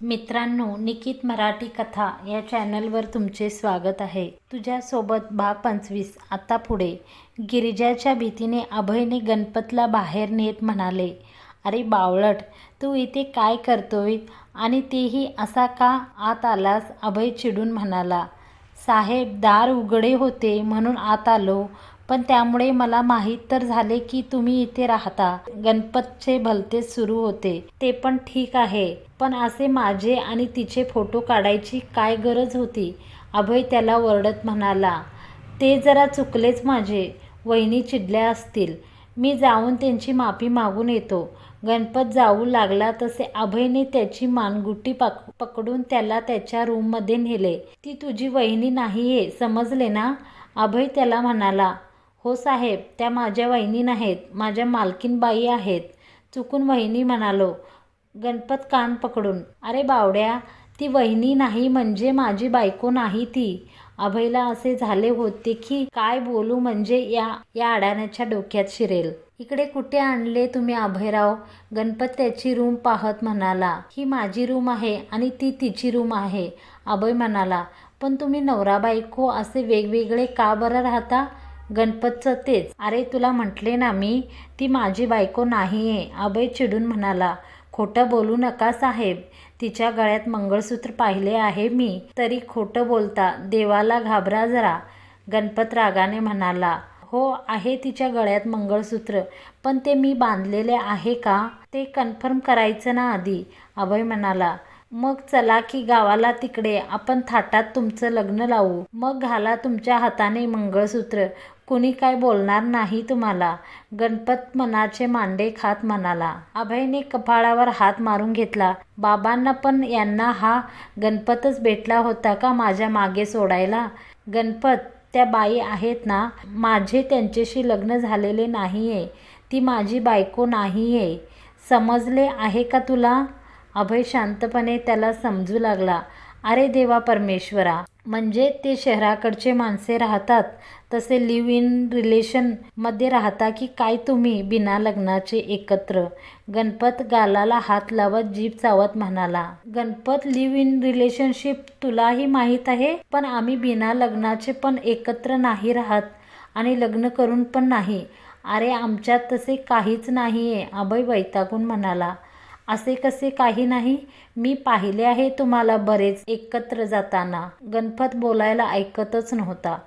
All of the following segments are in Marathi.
मित्रांनो निकित मराठी कथा या चॅनलवर तुमचे स्वागत आहे. तुझ्यासोबत भाग पंचवीस आता पुढे. गिरिजाच्या भीतीने अभयने गणपतला बाहेर नेत म्हणाले अरे बावळट तू इथे काय करतोय? आणि तेही असा का आत आलास? अभय चिडून म्हणाला साहेब दार उघडे होते म्हणून आत आलो. पण त्यामुळे मला माहीत तर झाले की तुम्ही इथे राहता. गणपतचे भलते सुरू होते. ते पण ठीक आहे. पण असे माझे आणि तिचे फोटो काढायची काय गरज होती? अभय त्याला वरडत म्हणाला ते जरा चुकलेच माझे. वहिनी चिडल्या असतील. मी जाऊन त्यांची माफी मागून येतो. गणपत जाऊ लागला तसे अभयने त्याची मानगुटी पक पकडून त्याला त्याच्या रूममध्ये नेले. ती तुझी वहिनी नाही आहे समजले ना? अभय त्याला म्हणाला हो साहेब त्या माझ्या वहिनी नाहीत माझ्या मालकीनबाई आहेत. चुकून वहिनी म्हणालो गणपत कान पकडून. अरे बावड्या ती वहिनी नाही म्हणजे माझी बायको नाही ती. अभयला असे झाले होते की काय बोलू म्हणजे या या अडाण्याच्या डोक्यात शिरेल. इकडे कुठे आणले तुम्ही अभयराव? गणपत त्याची रूम पाहत म्हणाला. ही माझी रूम आहे आणि ती तिची रूम आहे अभय म्हणाला. पण तुम्ही नवरा बायको असे वेगवेगळे का बरं राहता? गणपतचं तेच. अरे तुला म्हटले ना मी ती माझी बायको नाही आहे अभय चिडून म्हणाला खोटं बोलू नका साहेब. तिच्या गळ्यात मंगळसूत्र पाहिले आहे मी. तरी खोटं बोलता. देवाला घाबरा जरा. गणपत रागाने म्हणाला हो आहे तिच्या गळ्यात मंगळसूत्र. पण ते मी बांधलेले आहे का? ते कन्फर्म करायचं ना आधी. अभय म्हणाला मग चला की गावाला तिकडे. आपण थाटात तुमचं लग्न लावू. मग घाला तुमच्या हाताने मंगळसूत्र. कुणी काय बोलणार नाही तुम्हाला. गणपत मनाचे मांडे खात म्हणाला अभयने कपाळावर हात मारून घेतला. बाबांना पण यांना हा गणपतच भेटला होता का माझ्या मागे सोडायला? गणपत त्या बाई आहेत ना माझे त्यांच्याशी लग्न झालेले नाही आहे ती माझी बायको नाही आहे समजले आहे का तुला? अभय शांतपणे त्याला समजू लागला. अरे देवा परमेश्वरा म्हणजे ते शहराकडचे माणसे राहतात तसे लिव्ह इन रिलेशनमध्ये राहता की काय तुम्ही बिना लग्नाचे एकत्र? गणपत गालाला हात लावत जीभ चावत म्हणाला गणपत लिव्ह इन रिलेशनशिप तुलाही माहीत आहे पण आम्ही बिना लग्नाचे पण एकत्र नाही राहत आणि लग्न करून पण नाही. अरे आमच्यात तसे काहीच नाही आहे अभय वैतागून म्हणाला. असे कसे काही नाही. मी पाहिले आहे तुम्हाला बरेच एकत्र जाताना. गणपत बोलायला ऐकतच नव्हता.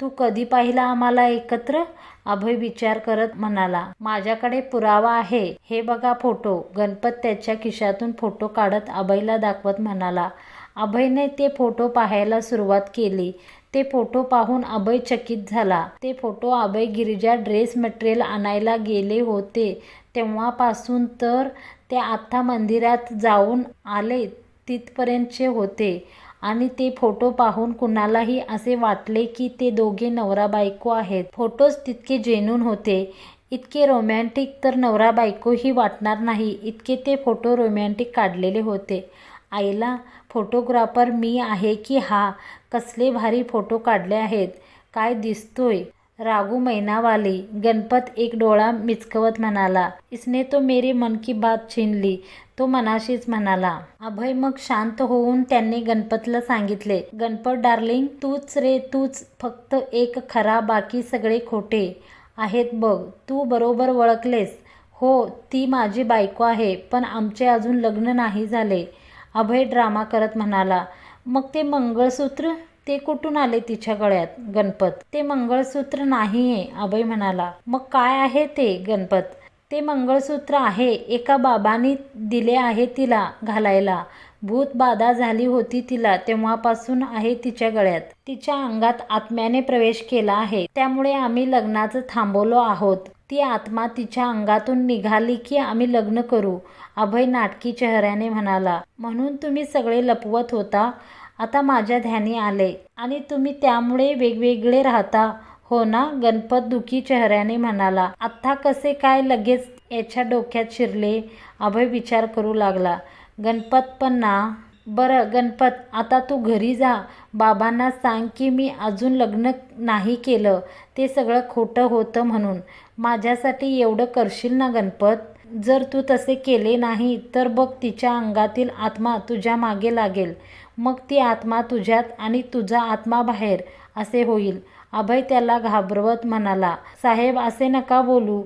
तू कधी पाहिला आम्हाला एकत्र? अभय विचार करत म्हणाला. माझ्याकडे पुरावा आहे. हे बघा फोटो. गणपत त्याच्या खिशातून फोटो काढत अभयला दाखवत म्हणाला. अभयने ते फोटो पाहायला सुरुवात केली. ते फोटो पाहून अभय चकित झाला. ते photo Abhay Girija dress material आणायला गेले होते. तेव्हापासून तर ते आत्ता मंदिरात जाऊन आले तिथपर्यंतचे होते आणि ते फोटो पाहून कुणालाही असे वाटले की ते दोघे नवरा बायको आहेत. फोटोज तितके जेनून होते इतके रोमॅन्टिक तर नवरा बायकोही वाटणार नाही इतके ते फोटो रोमॅन्टिक काढलेले होते. आईला फोटोग्राफर मी आहे की हा? कसले भारी फोटो काढले आहेत? काय दिसतोय? रागू मैनावाली गणपत एक डोळा मिचकवत म्हणाला इसने तो मेरी मन की बात छिनली तो मनाशीच म्हणाला. अभय मग शांत होऊन त्यांनी गणपतला सांगितले गणपत डार्लिंग तूच रे तूच फक्त एक खरा बाकी सगळे खोटे आहेत बघ तू बरोबर ओळखलेस हो ती माझी बायको आहे पण आमचे अजून लग्न नाही झाले. अभय ड्रामा करत म्हणाला मग ते मंगळसूत्र ते कुठून आले तिच्या गळ्यात? गणपत. ते मंगळसूत्र नाहीये अभय म्हणाला. मग काय आहे ते गणपत? ते मंगळसूत्र आहे एका बाबांनी दिले आहे तिला घालायला. भूत बाधा झाली होती तिला तेव्हापासून आहे तिच्या गळ्यात. तिच्या अंगात आत्म्याने प्रवेश केला आहे. त्यामुळे आम्ही लग्नाचं थांबवलो आहोत. ती आत्मा तिच्या अंगातून निघाली की आम्ही लग्न करू अभय नाटकी चेहऱ्याने म्हणाला. म्हणून तुम्ही सगळे लपवत होता? आता माझ्या ध्यानी आले आणि तुम्ही त्यामुळे वेगवेगळे राहता. हो ना? गणपत दुखी चेहऱ्याने म्हणाला. आत्ता कसे काय लगेच याच्या डोक्यात शिरले? अभय विचार करू लागला. गणपत पण ना? बरं गणपत आता तू घरी जा. बाबांना सांग की मी अजून लग्न नाही केलं. ते सगळं खोटं होतं म्हणून. माझ्यासाठी एवढं करशील ना गणपत? जर तू तसे केले नाही तर बघ तिच्या अंगातील आत्मा तुझ्या मागे लागेल. मग ती आत्मा तुझ्यात आणि तुझा आत्मा बाहेर असे होईल. अभय त्याला घाबरवत म्हणाला साहेब असे नका बोलू.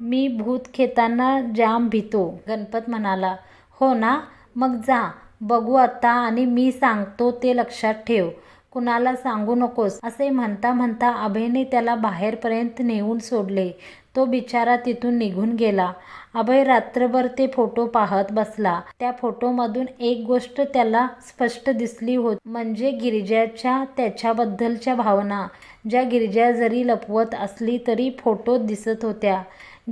मी भूत खेताना जाम भीतो. गणपत म्हणाला हो ना? मग जा. बघू आता आणि मी सांगतो ते लक्षात ठेव. कुणाला सांगू नकोस. असे म्हणता म्हणता अभयने त्याला बाहेरपर्यंत नेऊन सोडले. तो बिचारा तिथून निघून गेला. अभय रात्रभर ते फोटो पाहत बसला. त्या फोटोमधून एक गोष्ट त्याला स्पष्ट दिसली होती म्हणजे गिरिजाच्या त्याच्याबद्दलच्या भावना. ज्या गिरिजा जरी लपवत असली तरी फोटोत दिसत होत्या.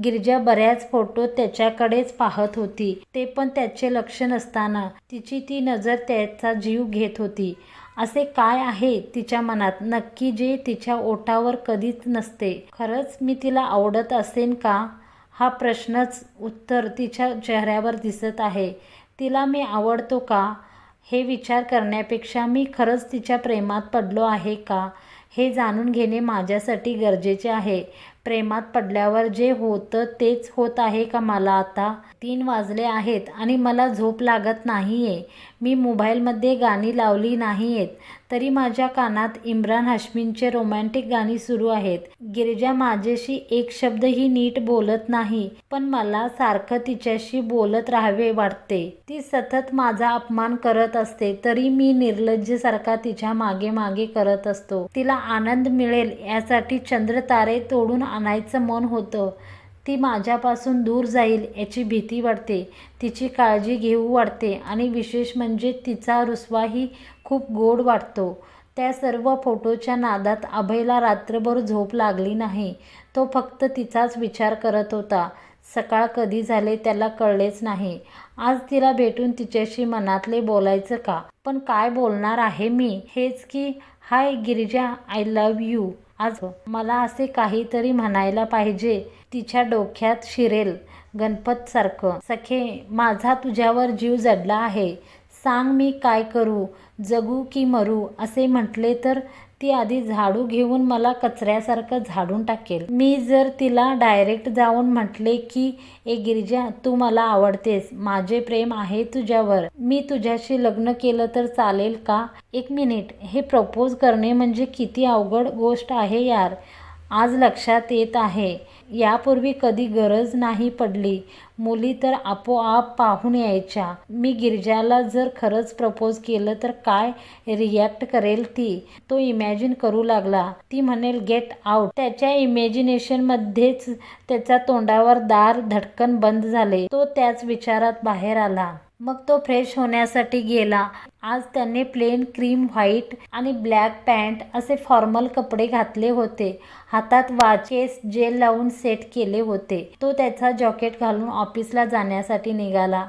गिरिजा बऱ्याच फोटो त्याच्याकडेच पाहत होती. ते पण त्याचे लक्ष नसताना तिची ती नजर त्याचा जीव घेत होती. असे काय आहे तिच्या मनात? नक्की जे तिच्या ओठावर कधीच नसते. खरंच मी तिला आवडत असेन का? हा प्रश्नच उत्तर तिच्या चेहऱ्यावर दिसत आहे. तिला मी आवडतो का? हे विचार करण्यापेक्षा मी खरंच तिच्या प्रेमात पडलो आहे का? हे जाणून घेणे माझ्यासाठी गरजेचे आहे. प्रेमात पडल्यावर जे होतं तेच होत आहे का मला आता? तीन वाजले आहेत आणि मला झोप लागत नाही आहे मी मोबाईलमध्ये गाणी लावली नाही आहेत तरी माझ्या कानात इम्रान हाश्मींचे रोमॅन्टिक गाणी सुरू आहेत. गिरिजा माझ्याशी एक शब्दही नीट बोलत नाही पण मला सारखं तिच्याशी बोलत राहावे वाटते. ती सतत माझा अपमान करत असते तरी मी निर्लज्जसारखा तिच्यामागे मागे करत असतो. तिला आनंद मिळेल यासाठी चंद्र तारे तोडून आणायचं मन होतं. ती माझ्यापासून दूर जाईल याची भीती वाटते. तिची काळजी घेऊ वाटते आणि विशेष म्हणजे तिचा रुसवाही खूप गोड वाटतो. त्या सर्व फोटोच्या नादात अभयला रात्रभर झोप लागली नाही. तो फक्त तिचाच विचार करत होता. सकाळ कधी झाले त्याला कळलेच नाही. आज तिला भेटून तिच्याशी मनातले बोलायचं का? पण काय बोलणार आहे मी? हेच की hi Girija I love you. आज हो. मला असे काहीतरी म्हणायला पाहिजे. तिच्या डोक्यात शिरेल. गणपतसारखं. सखे माझा तुझ्यावर जीव जडला आहे. सांग मी काय करू? जगू की मरू? असे म्हटले तर ती आधी झाडू घेऊन मला कचऱ्यासारखं झाडून टाकेल. मी जर तिला डायरेक्ट जाऊन म्हटले की ए गिरिजा तू मला आवडतेस. माझे प्रेम आहे तुझ्यावर. मी तुझ्याशी लग्न केलं तर चालेल का? एक मिनिट. हे प्रपोज करणे म्हणजे किती अवघड गोष्ट आहे यार. आज लक्षात येत आहे. यापूर्वी कधी गरज नाही पडली. मुली तर आपोआप पाहून यायच्या. मी गिरजाला जर खरंच प्रपोज केलं तर काय रिॲक्ट करेल ती? तो इमॅजिन करू लागला. ती म्हणेल गेट आउट त्याच्या इमॅजिनेशनमध्येच त्याच्या तोंडावर दार धडकन बंद झाले. तो त्याच विचारात बाहेर आला. मग तो फ्रेश होण्यासाठी गेला. आज त्याने प्लेन क्रीम व्हाईट आणि ब्लॅक पॅन्ट असे फॉर्मल कपडे घातले होते. हातात वाचेस जेल लावून सेट केले होते. तो त्याचा जॉकेट घालून ऑफिसला जाण्यासाठी निघाला.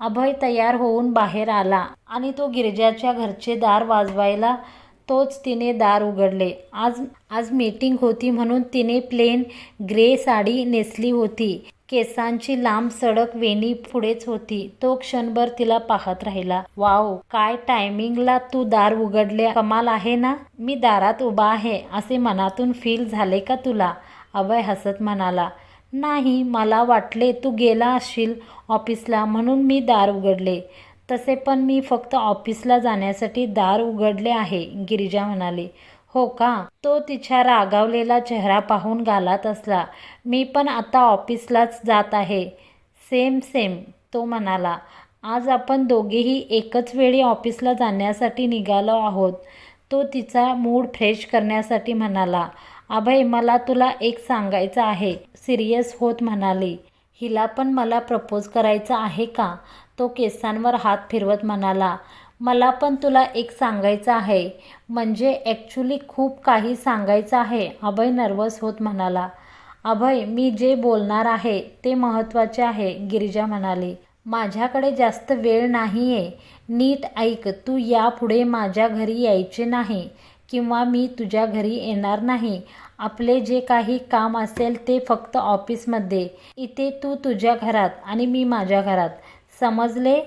अभय तयार होऊन बाहेर आला आणि तो गिरजाच्या घरचे दार वाजवायला तोच तिने दार उघडले. आज आज मीटिंग होती म्हणून तिने प्लेन ग्रे साडी नेसली होती. केसांची लांब सडक वेणी पुढेच होती. तो क्षणभर तिला पाहत राहिला. वाव काय टायमिंगला तू दार उघडले कमाल आहे ना? मी दारात उभा आहे. असे मनातून फील झाले का तुला? अभय हसत म्हणाला. नाही मला वाटले तू गेला असशील ऑफिसला म्हणून मी दार उघडले. तसे पण मी फक्त ऑफिसला जाण्यासाठी दार उघडले आहे गिरिजा म्हणाली. हो का? तो तिच्या रागावलेला चेहरा पाहून घालत असला मी पण आता ऑफिसलाच जात आहे. सेम सेम तो म्हणाला. आज आपण दोघेही एकच वेळी ऑफिसला जाण्यासाठी निघालो आहोत. तो तिचा मूड फ्रेश करण्यासाठी म्हणाला. अभय मला तुला एक सांगायचं आहे. सिरियस होत म्हणाली. हिला पण मला प्रपोज करायचं आहे का? तो केसांवर हात फिरवत म्हणाला. मला पण तुला एक सांगायचं आहे. म्हणजे ॲक्च्युली खूप काही सांगायचं आहे. अभय नर्वस होत म्हणाला. अभय मी जे बोलणार आहे ते महत्त्वाचे आहे गिरिजा म्हणाली. माझ्याकडे जास्त वेळ नाही आहे नीट ऐक तू यापुढे माझ्या घरी यायचे नाही किंवा मी तुझ्या घरी येणार नाही. आपले जे काही काम असेल ते फक्त ऑफिसमध्ये इथे तू तुझ्या घरात आणि मी माझ्या घरात. समजले?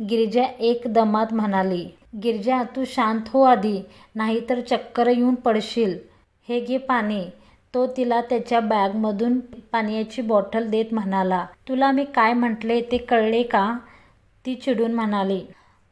गिरिजा एक दमात म्हणाली गिरिजा तू शांत हो आधी नाहीतर चक्कर येऊन पडशील. हे घे पाणी. तो तिला त्याच्या बॅगमधून पाण्याची बॉटल देत म्हणाला तुला मी काय म्हटले ते कळले का? ती चिडून म्हणाली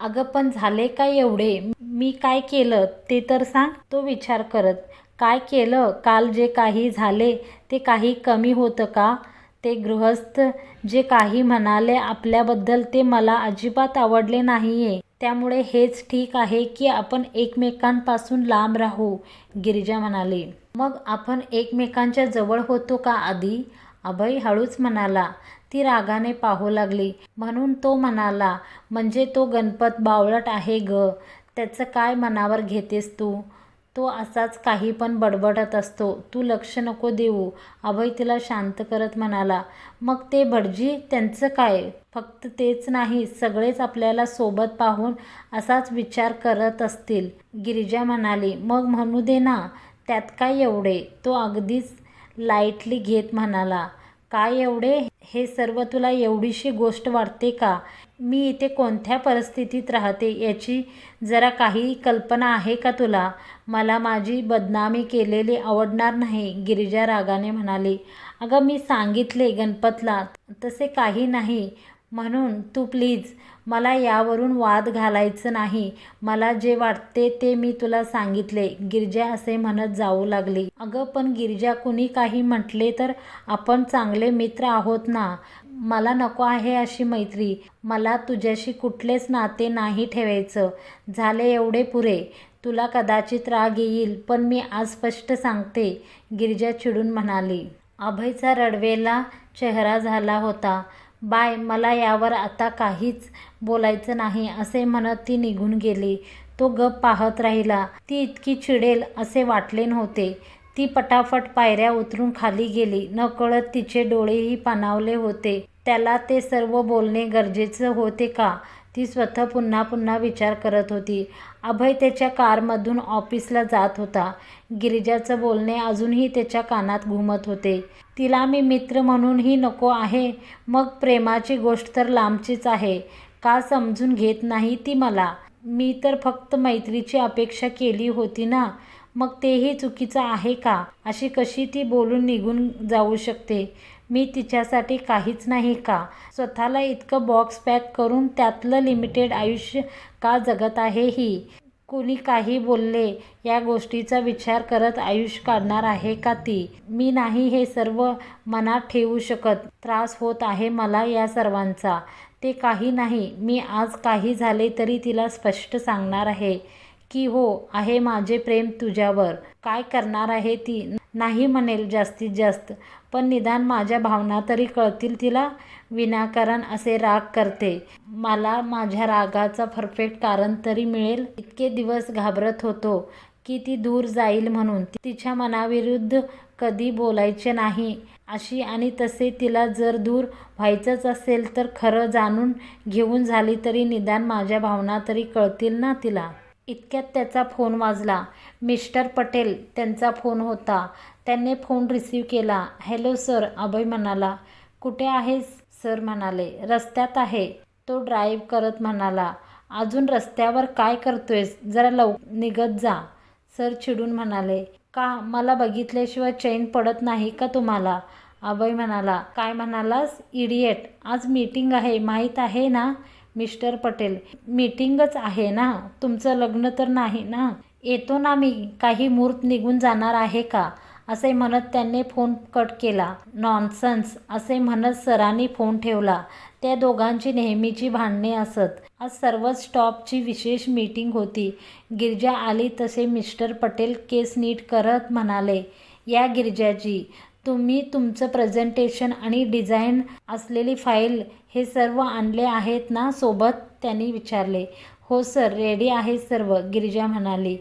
अगं पण झाले काय एवढे? मी काय केलं ते तर सांग. तो विचार करत काय केलं? काल जे काही झाले ते काही कमी होतं का? ते गृहस्थ जे काही म्हणाले आपल्याबद्दल ते मला अजिबात आवडले नाहीये. त्यामुळे हेच ठीक आहे की आपण एकमेकांपासून लांब राहू गिरिजा म्हणाली. मग आपण एकमेकांच्या जवळ होतो का आधी? अभय हळूच म्हणाला. ती रागाने पाहू लागली. म्हणून तो म्हणाला म्हणजे तो गणपत बावळट आहे ग. त्याचं काय मनावर घेतेस तू? तो असाच काही पण बडबडत असतो. तू लक्ष नको देऊ. अभय तिला शांत करत म्हणाला मग ते भटजी त्यांचं काय? फक्त तेच नाही सगळेच आपल्याला सोबत पाहून असाच विचार करत असतील. गिरिजा म्हणाली मग म्हणू दे ना त्यात काय एवढे? तो अगदीच लाईटली घेत म्हणाला काय एवढे? हे सर्व तुला एवढीशी गोष्ट वाटते का? मी इथे कोणत्या परिस्थितीत राहते याची जरा काही कल्पना आहे का तुला? मला माझी बदनामी केलेली आवडणार नाही गिरिजा रागाने म्हणाली. अगं मी सांगितले गणपतला तसे काही नाही. म्हणून तू प्लीज मला यावरून वाद घालायचं नाही. मला जे वाटते ते मी तुला सांगितले. गिरजा असे म्हणत जाऊ लागली. अगं पण गिरिजा कुणी काही म्हटले तर आपण चांगले मित्र आहोत ना? मला नको आहे अशी मैत्री. मला तुझ्याशी कुठलेच नाते नाही ठेवायचं. झाले एवढे पुरे. तुला कदाचित राग येईल पण मी आज स्पष्ट सांगते गिरिजा चिडून म्हणाली. अभयचा रडवेला चेहरा झाला होता. बाय मला यावर आता काहीच बोलायचं नाही असे म्हणत ती निघून गेली. तो गप पाहत राहिला. ती इतकी चिडेल असे वाटले नव्हते. ती पटाफट पायऱ्या उतरून खाली गेली. नकळत तिचे डोळेही पाणावले होते. त्याला ते सर्व बोलणे गरजेचं होते का? ती स्वतः पुन्हा पुन्हा विचार करत होती. अभय त्याच्या कारमधून ऑफिसला जात होता. गिरिजाचं बोलणे अजूनही त्याच्या कानात घुमत होते. तिला मी मित्र म्हणूनही नको आहे. मग प्रेमाची गोष्ट तर लांबचीच आहे. का समजून घेत नाही ती मला? मी तर फक्त मैत्रीची अपेक्षा केली होती ना. मग तेही चुकीचं आहे का? अशी कशी ती बोलून निघून जाऊ शकते? मी तिच्यासाठी काहीच नाही का? स्वतःला इतकं बॉक्स पॅक करून त्यातलं लिमिटेड आयुष्य का जगत आहे ही? कुणी काही बोलले या गोष्टीचा विचार करत आयुष्य काढणार आहे का ती? मी नाही हे सर्व मनात ठेवू शकत. त्रास होत आहे मला या सर्वांचा. ते काही नाही. मी आज काही झाले तरी तिला स्पष्ट सांगणार आहे की हो आहे माझे प्रेम तुझ्यावर. काय करणार आहे ती? नाही म्हणेल जास्तीत जास्त. पण निदान माझ्या भावना तरी कळतील तिला. विनाकारण असे राग करते. मला माझ्या रागाचा परफेक्ट कारण तरी मिळेल. इतके दिवस घाबरत होतो की ती दूर जाईल म्हणून. तिच्या मनाविरुद्ध कधी बोलायचे नाही. अशी आणि तसे तिला जर दूर व्हायचंच असेल तर खरं जाणून घेऊन झाली तरी निदान माझ्या भावना तरी कळतील ना तिला. इतक्यात त्याचा फोन वाजला. मिस्टर पटेल त्यांचा फोन होता. त्यांनी फोन रिसीव केला. हॅलो सर अभय म्हणाला. कुठे आहेस? सर म्हणाले रस्त्यात आहे. तो ड्राईव्ह करत म्हणाला अजून रस्त्यावर काय करतोयस? जरा लव निघत जा. सर चिडून म्हणाले का? मला बघितल्याशिवाय चैन पडत नाही का तुम्हाला? अभय म्हणाला काय म्हणालास? इडिएट आज मीटिंग आहे माहीत आहे ना मिस्टर पटेल? मीटिंगच आहे ना? तुमचं लग्न तर नाही ना? येतो ना मी. काही मुहूर्त निघून जाणार आहे का? असे म्हणत त्यांनी फोन कट केला. नॉनसन्स असे म्हणत सरांनी फोन ठेवला. त्या दोघांची नेहमीची भांडणे असत. आज सर्वच स्टॉपची विशेष मीटिंग होती. गिरजा आली तसे मिस्टर पटेल केस नीट करत म्हणाले या गिरजाजी तुम्ही तुमचं प्रेझेंटेशन आणि डिझाईन असलेली फाईल हे सर्व आणले आहेत ना सोबत? त्यांनी विचारले. हो सर रेडी आहे सर्व गिरिजा म्हणाली.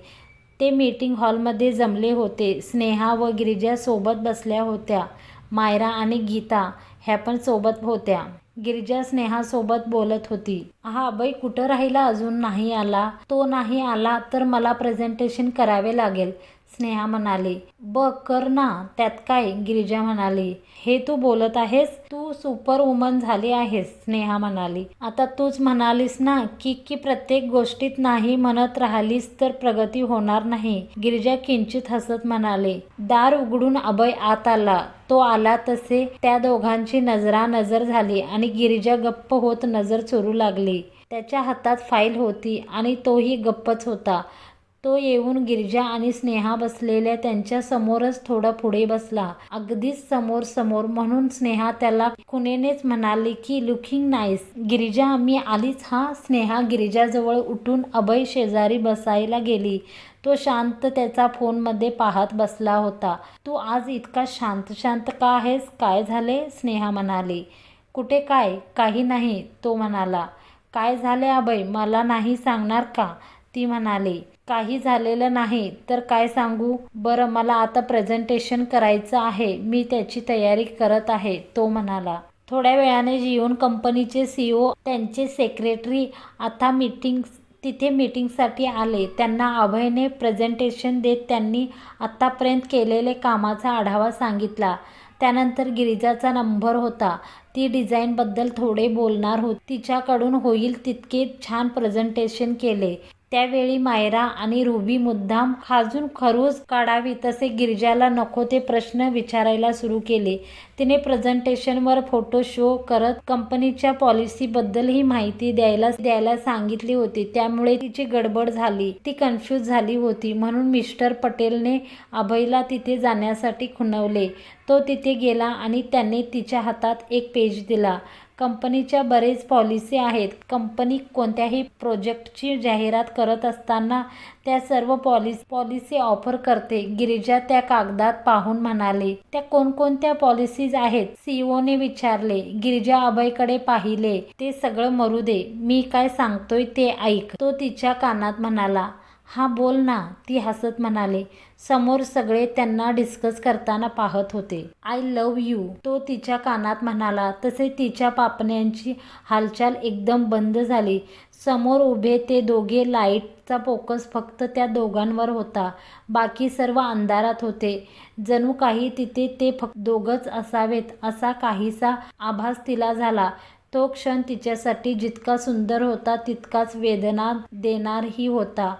ते मीटिंग हॉलमध्ये जमले होते. स्नेहा व गिरिजा सोबत बसल्या होत्या. मायरा आणि गीता ह्या पण सोबत होत्या. गिरिजा स्नेहासोबत बोलत होती. हा अभय कुठं राहिला? अजून नाही आला. तो नाही आला तर मला प्रेझेंटेशन करावे लागेल. स्नेहा म्हणाली बघ कर ना त्यात काय? गिरिजा म्हणाली हे तू बोलत आहेस तू सुपर वुमन झाली आहेस स्नेहा म्हणाली. आता तूच म्हणालीस ना की की प्रत्येक गोष्टीत नाही म्हणत राहिलीस तर प्रगती होणार नाही. गिरिजा किंचित हसत म्हणाले दार उघडून अभय आत आला. तो आला तसे त्या दोघांची नजरा नजर झाली आणि गिरिजा गप्प होत नजर चोरू लागली. त्याच्या हातात फाईल होती आणि तोही गप्पच होता. तो येऊन गिरजा आणि स्नेहा बसलेल्या त्यांच्या समोरच थोडा पुढे बसला. अगदीच समोर समोर म्हणून स्नेहा त्याला खुनेनेच म्हणाली की लुकिंग नाईस. गिरिजा मी आलीच. हा स्नेहा गिरिजाजवळ उठून अभय शेजारी बसायला गेली. तो शांत त्याचा फोनमध्ये पाहत बसला होता. तू आज इतका शांत शांत का आहेस? काय झाले? स्नेहा म्हणाली. कुठे काय? काही नाही तो म्हणाला. काय झाले अभय? मला नाही सांगणार का? ती म्हणाली. काही झालेलं नाही तर काय सांगू? बरं मला आता प्रेझेंटेशन करायचं आहे. मी त्याची तयारी करत आहे तो म्हणाला. थोड्या वेळाने जिओन कंपनीचे सी ओ त्यांचे सेक्रेटरी आता मीटिंग तिथे मीटिंगसाठी आले. त्यांना अभयने प्रेझेंटेशन देत त्यांनी आत्तापर्यंत केलेले कामाचा आढावा सांगितला. त्यानंतर गिरिजाचा नंबर होता. ती डिझाईनबद्दल थोडे बोलणार होती. तिच्याकडून होईल तितके छान प्रेझेंटेशन केले. त्यावेळी मायरा आणि रुबी मुद्दाम खाजून खरूज काढावी तसे गिरजाला नको ते प्रश्न विचारायला सुरू केले. तिने प्रेझेंटेशनवर फोटो शो करत कंपनीच्या पॉलिसीबद्दलही माहिती द्यायला द्यायला सांगितली होती. त्यामुळे तिची गडबड झाली. ती कन्फ्यूज झाली होती. म्हणून मिस्टर पटेलने अभयला तिथे जाण्यासाठी खुणवले. तो तिथे गेला आणि त्याने तिच्या हातात एक पेज दिला. कंपनीच्या बरेच पॉलिसी आहेत. कंपनी कोणत्याही प्रोजेक्टची जाहिरात करत असताना त्या सर्व पॉलिसी पॉलिसी ऑफर करते. गिरिजा त्या कागदात पाहून म्हणाले त्या कोणकोणत्या पॉलिसीज आहेत? सीईओने विचारले. गिरिजा अभयकडे पाहिले. ते सगळं मरू दे. मी काय सांगतोय ते ऐक. तो तिच्या कानात म्हणाला हा बोल ना ती हसत म्हणाले. समोर सगळे त्यांना डिस्कस करताना पाहत होते. आय लव यू तो तिच्या कानात म्हणाला. तसे तिच्या पापण्यांची हालचाल एकदम बंद झाली. समोर उभे ते दोघे लाईटचा फोकस फक्त त्या दोघांवर होता. बाकी सर्व अंधारात होते. जणू काही तिथे ते फक्त दोघंच असावेत असा काहीसा आभास तिला झाला. तो क्षण तिच्यासाठी जितका सुंदर होता तितकाच वेदना देणारही होता.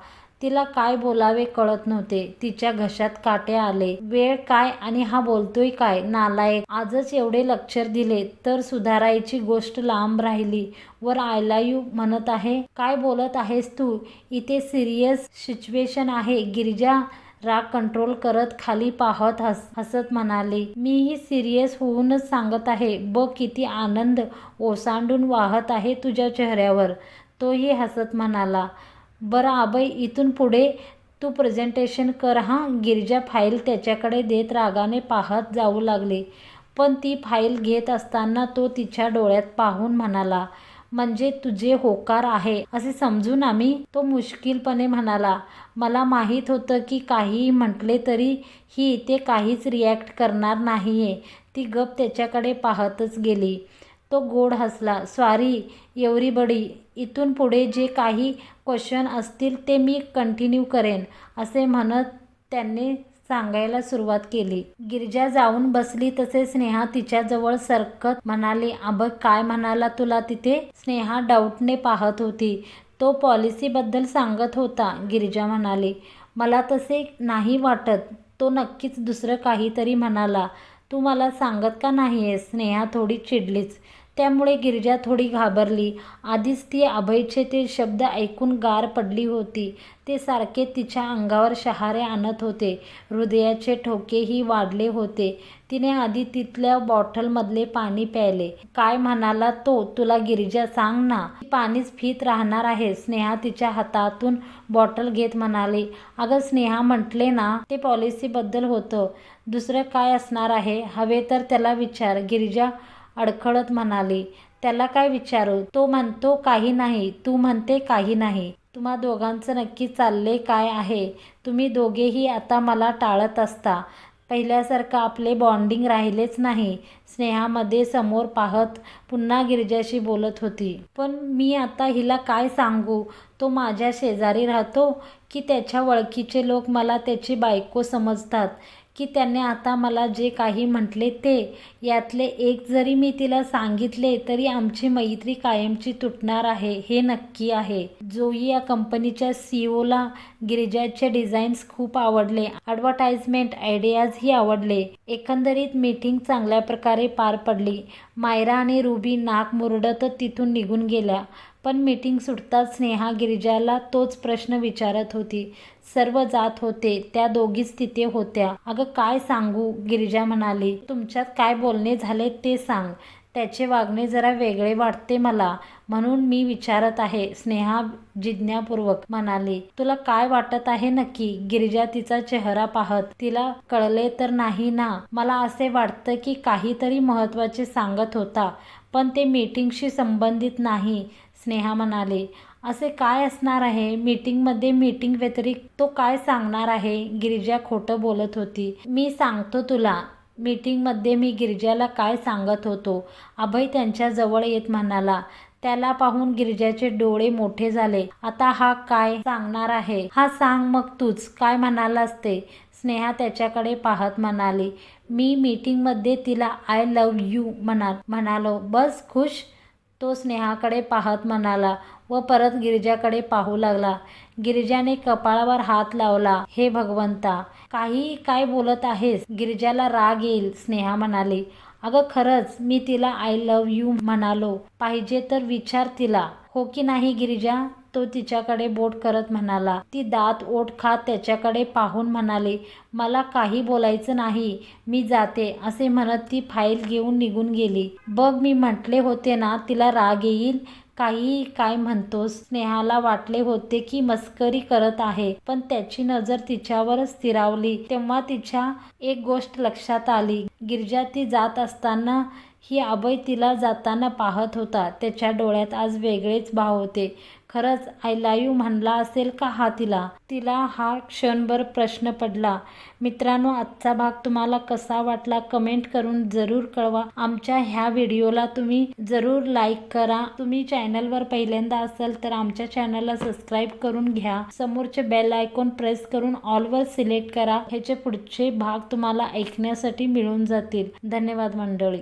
तिला काय बोलावे कळत नव्हते. तिच्या घशात काटे आले. वेळ काय आणि हा बोलतोय काय नालायक आजच एवढे लक्षर दिले तर सुधारायची गोष्ट लांब राहिली. वर आयला यू म्हणत आहे. काय बोलत आहेस तू? इथे सिरियस सिच्युएशन आहे. गिरिजा राग कंट्रोल करत खाली पाहत हस हसत म्हणाले. मीही सिरियस होऊनच सांगत आहे. बघ किती आनंद ओसांडून वाहत आहे तुझ्या चेहऱ्यावर तोही हसत म्हणाला. बरं अभय इथून पुढे तू प्रेझेंटेशन कर. हां गिरजा फाईल त्याच्याकडे देत रागाने पाहत जाऊ लागले. पण ती फाईल घेत असताना तो तिच्या डोळ्यात पाहून म्हणाला म्हणजे तुझे होकार आहे? असे समजून आम्ही तो मुश्किलपणे म्हणाला मला माहीत होतं की काहीही म्हटले तरी ही इथे काहीच रिॲक्ट करणार नाहीये. ती गप त्याच्याकडे पाहतच गेली. तो गोड हसला. Sorry buddy. इथून पुढे जे काही क्वेश्चन असतील ते मी कंटिन्यू करेन असे म्हणत त्यांनी सांगायला सुरुवात केली. गिरजा जाऊन बसली तसे स्नेहा तिच्याजवळ सरकत म्हणाली अभय काय म्हणाला तुला तिथे? स्नेहा डाऊटने पाहत होती. तो पॉलिसीबद्दल सांगत होता. गिरिजा म्हणाली मला तसे नाही वाटत. तो नक्कीच दुसरं काहीतरी म्हणाला. तू मला सांगत का नाही आहेस स्नेहा थोडी चिडलीच. त्यामुळे गिरिजा थोडी घाबरली. आधीच ती अभयचे ते शब्द ऐकून गार पडली होती. ते सारखे तिच्या अंगावर शहारे आणत होते. हृदयाचे ठोकेही वाढले होते. तिने आधी तिथल्या बॉटलमधले पाणी प्यायले. काय म्हणाला तो? तुला गिरिजा सांग ना. पाणीच फित राहणार आहे स्नेहा तिच्या हातातून बॉटल घेत म्हणाले. अगं स्नेहा म्हटले ना ते पॉलिसीबद्दल होतं. दुसरं काय असणार आहे? हवे तर त्याला विचार. गिरिजा अडखळत म्हणाली. त्याला काय विचारू? तो म्हणतो काही नाही. तू म्हणते काही नाही. तुम्हा दोघांचं नक्की चालले काय आहे? तुम्ही दोघेही आता मला टाळत असता. पहिल्यासारखं आपले बॉन्डिंग राहिलेच नाही. स्नेहामध्ये समोर पाहत पुन्हा गिरजाशी बोलत होती. पण मी आता हिला काय सांगू? तो माझ्या शेजारी राहतो की त्याच्या वळखीचे लोक मला त्याची बायको समजतात. की त्याने आता मला जे काही म्हटले ते यातले एक जरी मी तिला सांगितले तरी आमची मैत्री कायमची तुटणार आहे हे नक्की आहे. जोई या कंपनीच्या सी ओला गिरिजाचे डिझाईन्स खूप आवडले. ॲडव्हर्टाइजमेंट आयडियाजही आवडले. एकंदरीत मीटिंग चांगल्या प्रकारे पार पडली. मायरा आणि रुबी नाक मुरडत तिथून निघून गेल्या. पण मीटिंग सुटताच स्नेहा गिरिजाला तोच प्रश्न विचारत होती. सर्व जात होते त्या दोघीच तिथे होत्या. अगं काय सांगू? गिरिजा म्हणाली. तुमच्यात काय बोलणे झाले ते सांग. त्याचे वागणे जरा वेगळे वाटते मला. म्हणून मी विचारत आहे स्नेहा जिज्ञापूर्वक म्हणाली. तुला काय वाटत आहे नक्की? गिरिजा तिचा चेहरा पाहत. तिला कळले तर नाही ना? मला असे वाटतं की काहीतरी महत्त्वाचे सांगत होता पण ते मीटिंगशी संबंधित नाही स्नेहा म्हणाली. असे काय असणार आहे? मीटिंगमध्ये मीटिंग व्यतिरिक्त तो काय सांगणार आहे? गिरिजा खोटं बोलत होती. मी सांगतो तुला. मीटिंगमध्ये मी गिरिजाला काय सांगत होतो? अभय त्यांच्या जवळ येत म्हणाला. त्याला पाहून गिरिजाचे डोळे मोठे झाले. आता हा काय सांगणार आहे? हा सांग मग तूच. काय म्हणालास ते? स्नेहा त्याच्याकडे पाहत म्हणाली. मी मीटिंगमध्ये तिला आय लव यू म्हणा म्हणालो. बस खुश? तो स्नेहाकडे पाहत म्हणाला. व परत गिरिजाकडे पाहू लागला. गिरिजाने कपाळावर हात लावला हे भगवंता काही काय बोलत आहेस गिरिजाला राग येईल स्नेहा म्हणाली. अगं खरंच मी तिला आय लव यू म्हणालो. पाहिजे तर विचार तिला. हो की नाही गिरिजा तो तिच्याकडे बोट करत म्हणाला. ती दात ओठ खात त्याच्याकडे पाहून म्हणाली मला काही बोलायचं नाही मी जाते असे म्हणत ती फाईल घेऊन निघून गेली. बघ मी म्हटले होते ना तिला राग येईल? काही काय म्हणतोस स्नेहाला वाटले होते की मस्करी करत आहे पण त्याची नजर तिच्यावर स्थिरावली. तेव्हा तिच्या एक गोष्ट लक्षात आली. गिरजा ती जात असताना ही अभय तिला जाताना पाहत होता. त्याच्या डोळ्यात आज वेगळेच भाव होते. खरंच आय लाईव्ह म्हणला असेल का हा तिला? तिला हा क्षणभर प्रश्न पडला. मित्रांनो आजचा भाग तुम्हाला कसा वाटला कमेंट करून जरूर कळवा. आमच्या ह्या व्हिडिओला तुम्ही जरूर लाईक करा. तुम्ही चॅनलवर पहिल्यांदा असाल तर आमच्या चॅनलला सबस्क्राईब करून घ्या. समोरचे बेल आयकॉन प्रेस करून ऑलवर सिलेक्ट करा. ह्याचे पुढचे भाग तुम्हाला ऐकण्यासाठी मिळून जातील. धन्यवाद मंडळी.